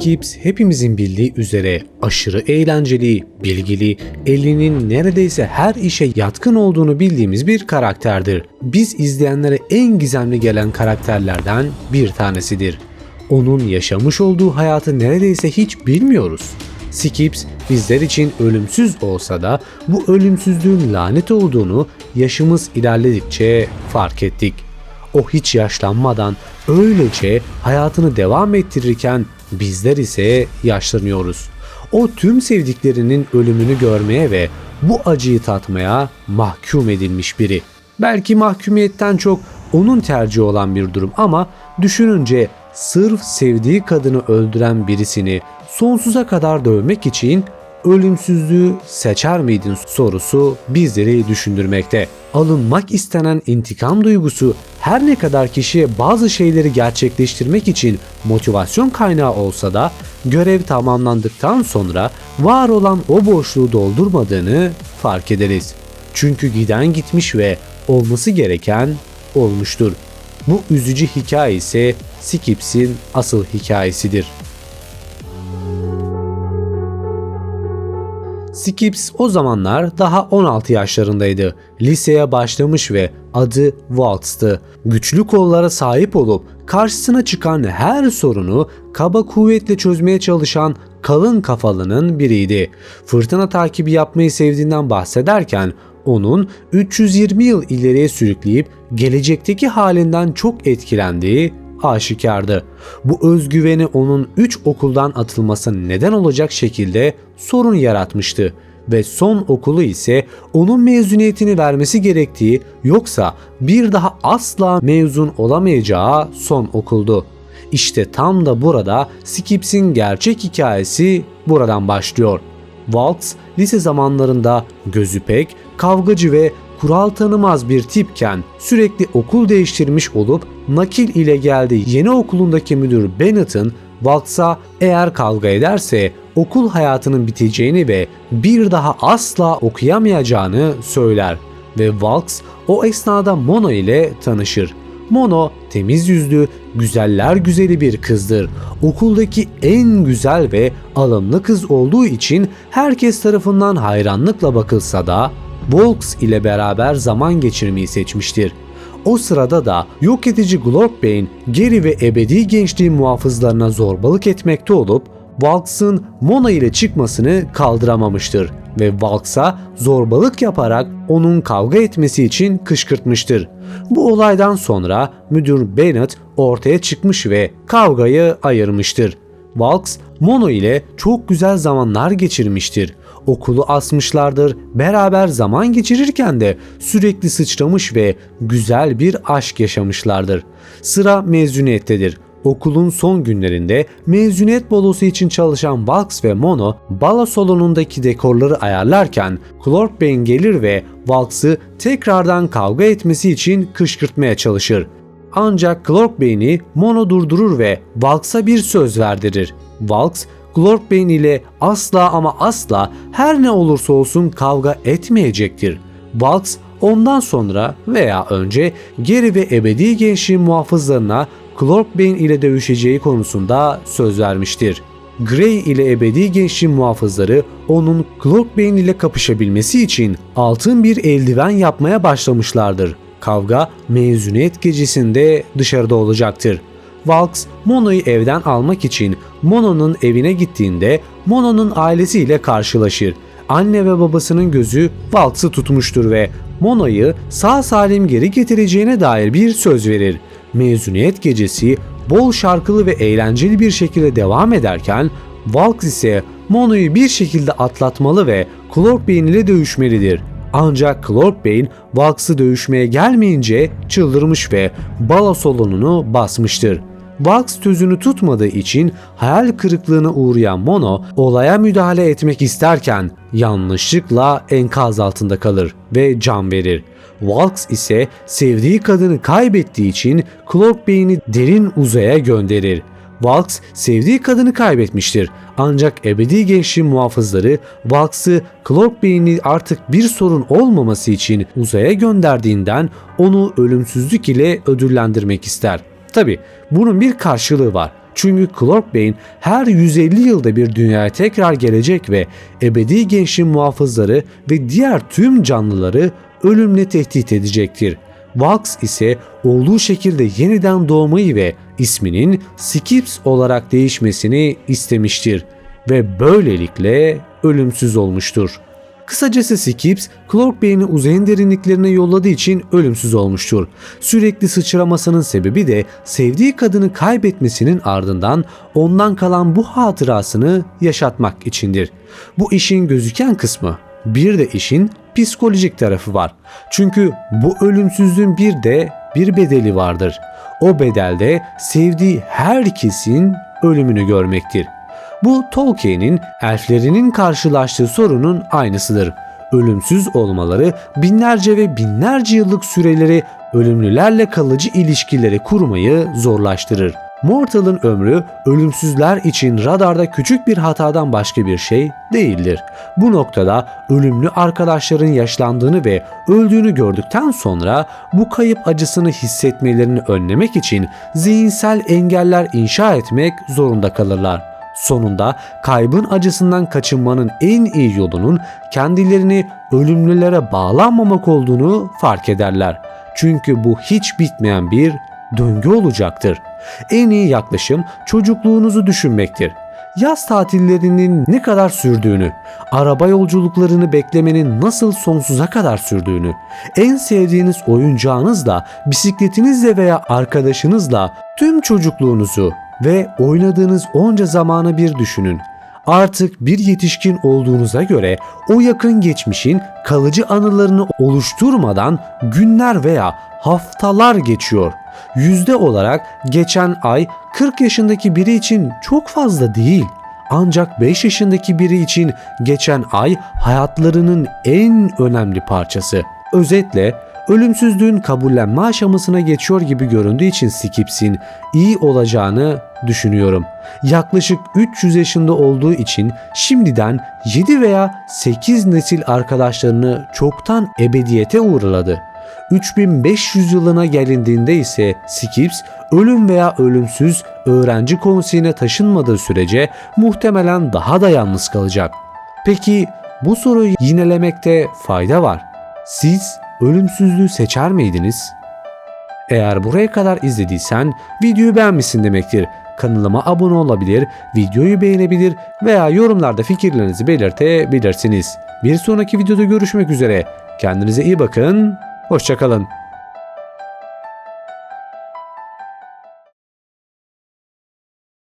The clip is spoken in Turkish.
Skips hepimizin bildiği üzere aşırı eğlenceli, bilgili, elinin neredeyse her işe yatkın olduğunu bildiğimiz bir karakterdir. Biz izleyenlere en gizemli gelen karakterlerden bir tanesidir. Onun yaşamış olduğu hayatı neredeyse hiç bilmiyoruz. Skips bizler için ölümsüz olsa da bu ölümsüzlüğün lanet olduğunu yaşımız ilerledikçe fark ettik. O hiç yaşlanmadan öylece hayatını devam ettirirken bizler ise yaşlanıyoruz. O tüm sevdiklerinin ölümünü görmeye ve bu acıyı tatmaya mahkum edilmiş biri. Belki mahkumiyetten çok onun tercihi olan bir durum ama düşününce sırf sevdiği kadını öldüren birisini sonsuza kadar dövmek için ölümsüzlüğü seçer miydin sorusu bizleri düşündürmekte. Alınmak istenen intikam duygusu her ne kadar kişiye bazı şeyleri gerçekleştirmek için motivasyon kaynağı olsa da görev tamamlandıktan sonra var olan o boşluğu doldurmadığını fark ederiz. Çünkü giden gitmiş ve olması gereken olmuştur. Bu üzücü hikaye ise Skips'in asıl hikayesidir. Skips o zamanlar daha 16 yaşlarındaydı. Liseye başlamış ve adı Waltz'tı. Güçlü kollara sahip olup karşısına çıkan her sorunu kaba kuvvetle çözmeye çalışan kalın kafalının biriydi. Fırtına takibi yapmayı sevdiğinden bahsederken onun 320 yıl ileriye sürükleyip gelecekteki halinden çok etkilendiği aşikardı. Bu özgüveni onun 3 okuldan atılması neden olacak şekilde sorun yaratmıştı ve son okulu ise onun mezuniyetini vermesi gerektiği yoksa bir daha asla mezun olamayacağı son okuldu. İşte tam da burada Skips'in gerçek hikayesi buradan başlıyor. Waltz lise zamanlarında gözü pek, kavgacı ve kural tanımaz bir tipken sürekli okul değiştirmiş olup nakil ile geldiği yeni okulundaki müdür Bennett'ın Waltz'a eğer kavga ederse okul hayatının biteceğini ve bir daha asla okuyamayacağını söyler ve Waltz o esnada Mono ile tanışır. Mono temiz yüzlü, güzeller güzeli bir kızdır. Okuldaki en güzel ve alımlı kız olduğu için herkes tarafından hayranlıkla bakılsa da Volks ile beraber zaman geçirmeyi seçmiştir. O sırada da yok edici Glockbane geri ve ebedi gençliğin muhafızlarına zorbalık etmekte olup Valks'ın Mona ile çıkmasını kaldıramamıştır ve Valks'a zorbalık yaparak onun kavga etmesi için kışkırtmıştır. Bu olaydan sonra müdür Bennett ortaya çıkmış ve kavgayı ayırmıştır. Valks, Mono ile çok güzel zamanlar geçirmiştir okulu asmışlardır. Beraber zaman geçirirken de sürekli sıçramış ve güzel bir aşk yaşamışlardır. Sıra mezuniyettedir. Okulun son günlerinde mezuniyet balosu için çalışan Valks ve Mono balo salonundaki dekorları ayarlarken Clark Bane gelir ve Valks'ı tekrardan kavga etmesi için kışkırtmaya çalışır. Ancak Clark Bane'i Mono durdurur ve Valks'a bir söz verdirir. Valks Glorkbane ile asla ama asla her ne olursa olsun kavga etmeyecektir. Valks ondan sonra veya önce geri ve ebedi gençliğin muhafızlarına Glorkbane ile dövüşeceği konusunda söz vermiştir. Grey ile ebedi gençliğin muhafızları onun Glorkbane ile kapışabilmesi için altın bir eldiven yapmaya başlamışlardır. Kavga mezuniyet gecesinde dışarıda olacaktır. Valks Mono'yu evden almak için Mono'nun evine gittiğinde Mono'nun ailesiyle karşılaşır. Anne ve babasının gözü Valks'ı tutmuştur ve Mono'yu sağ salim geri getireceğine dair bir söz verir. Mezuniyet gecesi bol şarkılı ve eğlenceli bir şekilde devam ederken Valks ise Mono'yu bir şekilde atlatmalı ve Clorbane ile dövüşmelidir. Ancak Clorbane Valks'ı dövüşmeye gelmeyince çıldırmış ve bala salonunu basmıştır. Valks tözünü tutmadığı için hayal kırıklığına uğrayan Mono olaya müdahale etmek isterken yanlışlıkla enkaz altında kalır ve can verir. Valks ise sevdiği kadını kaybettiği için Cloak Bey'ini derin uzaya gönderir. Valks sevdiği kadını kaybetmiştir. Ancak ebedi gençliğin muhafızları Valks'ı Cloak Bey'ini artık bir sorun olmaması için uzaya gönderdiğinden onu ölümsüzlük ile ödüllendirmek ister. Tabi bunun bir karşılığı var. Çünkü Clark Bane her 150 yılda bir dünyaya tekrar gelecek ve ebedi gençliğin muhafızları ve diğer tüm canlıları ölümle tehdit edecektir. Vax ise olduğu şekilde yeniden doğmayı ve isminin Skips olarak değişmesini istemiştir ve böylelikle ölümsüz olmuştur. Kısacası Skips, Clark Bane'i uzayın derinliklerine yolladığı için ölümsüz olmuştur. Sürekli sıçramasının sebebi de sevdiği kadını kaybetmesinin ardından ondan kalan bu hatırasını yaşatmak içindir. Bu işin gözüken kısmı. Bir de işin psikolojik tarafı var. Çünkü bu ölümsüzlüğün bir de bir bedeli vardır. O bedelde sevdiği herkesin ölümünü görmektir. Bu Tolkien'in elflerinin karşılaştığı sorunun aynısıdır. Ölümsüz olmaları binlerce ve binlerce yıllık süreleri ölümlülerle kalıcı ilişkileri kurmayı zorlaştırır. Mortal'ın ömrü ölümsüzler için radarda küçük bir hatadan başka bir şey değildir. Bu noktada ölümlü arkadaşların yaşlandığını ve öldüğünü gördükten sonra bu kayıp acısını hissetmelerini önlemek için zihinsel engeller inşa etmek zorunda kalırlar. Sonunda kaybın acısından kaçınmanın en iyi yolunun kendilerini ölümlülere bağlanmamak olduğunu fark ederler. Çünkü bu hiç bitmeyen bir döngü olacaktır. En iyi yaklaşım çocukluğunuzu düşünmektir. Yaz tatillerinin ne kadar sürdüğünü, araba yolculuklarını beklemenin nasıl sonsuza kadar sürdüğünü, en sevdiğiniz oyuncağınızla, bisikletinizle veya arkadaşınızla tüm çocukluğunuzu ve oynadığınız onca zamanı bir düşünün. Artık bir yetişkin olduğunuza göre o yakın geçmişin kalıcı anılarını oluşturmadan günler veya haftalar geçiyor. Yüzde olarak geçen ay 40 yaşındaki biri için çok fazla değil. Ancak 5 yaşındaki biri için geçen ay hayatlarının en önemli parçası. Özetle ölümsüzlüğün kabullenme aşamasına geçiyor gibi göründüğü için Skips'in iyi olacağını düşünüyorum. Yaklaşık 300 yaşında olduğu için şimdiden 7 veya 8 nesil arkadaşlarını çoktan ebediyete uğurladı. 3500 yılına gelindiğinde ise Skips ölüm veya ölümsüz öğrenci konseyine taşınmadığı sürece muhtemelen daha da yalnız kalacak. Peki bu soruyu yinelemekte fayda var. Siz ölümsüzlüğü seçer miydiniz? Eğer buraya kadar izlediysen videoyu beğenmişsin demektir. Kanalıma abone olabilir, videoyu beğenebilir veya yorumlarda fikirlerinizi belirtebilirsiniz. Bir sonraki videoda görüşmek üzere. Kendinize iyi bakın, hoşçakalın.